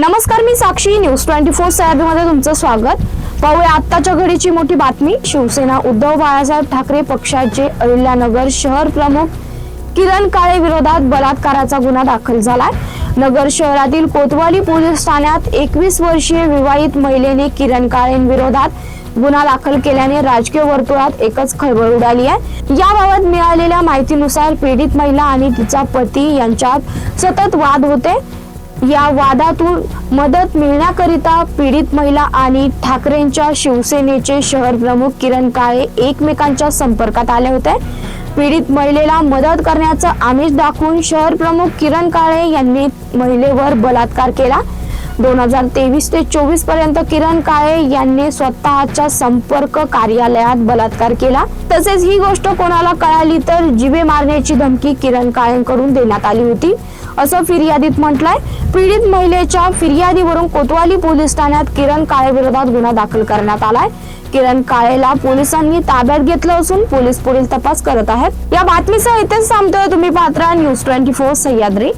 नमस्कार मी Sakshi. News twenty फोरमध्ये तुमचं स्वागत. पाहूया आत्ताच्या घडीची मोठी बातमी. शिवसेना उद्धव बाळासाहेब ठाकरे पक्षाचे अहिल्यानगर शहर प्रमुख किरण काळे विरोधात बलात्काराचा गुन्हा दाखल झालाय. नगर शहरातील कोतवाली पोलीस ठाण्यात एकवीस वर्षीय विवाहित महिलेने किरण काळेंविरोधात गुन्हा दाखल केल्याने राजकीय वर्तुळात एकच खळबळ उडाली आहे. याबाबत मिळालेल्या माहितीनुसार पीडित महिला आणि तिचा पती यांच्यात सतत वाद होते. या वादातून मदत मिळण्याकरिता पीडित महिला आणि ठाकरेंच्या शिवसेनेचे शहर प्रमुख किरण काळे एकमेकांच्या संपर्कात आले होते. पीडित महिलेला मदत करण्याचं आमिष दाखवून शहर प्रमुख किरण काळे यांनी महिलेवर बलात्कार केला. दोन हजार तेवीस ते चोवीसपर्यंत किरण काळे यांनी स्वतःच्या संपर्क कार्यालयात बलात्कार केला. तसेच ही गोष्ट कोणाला कळाली तर जिवे मारण्याची धमकी किरण काळेंकडून देण्यात आली होती असं फिर्यादीत म्हटलंय. पीडित महिलेच्या फिर्यादीवरून कोतवाली पोलीस ठाण्यात किरण काळे विरोधात गुन्हा दाखल करण्यात आलाय. किरण काळेला पोलिसांनी ताब्यात घेतलं असून पोलीस पुढील तपास करत आहेत. या बातमीसह इथेच थांबतोय तुम्ही पात्रा न्यूज ट्वेंटी फोर सह्याद्री.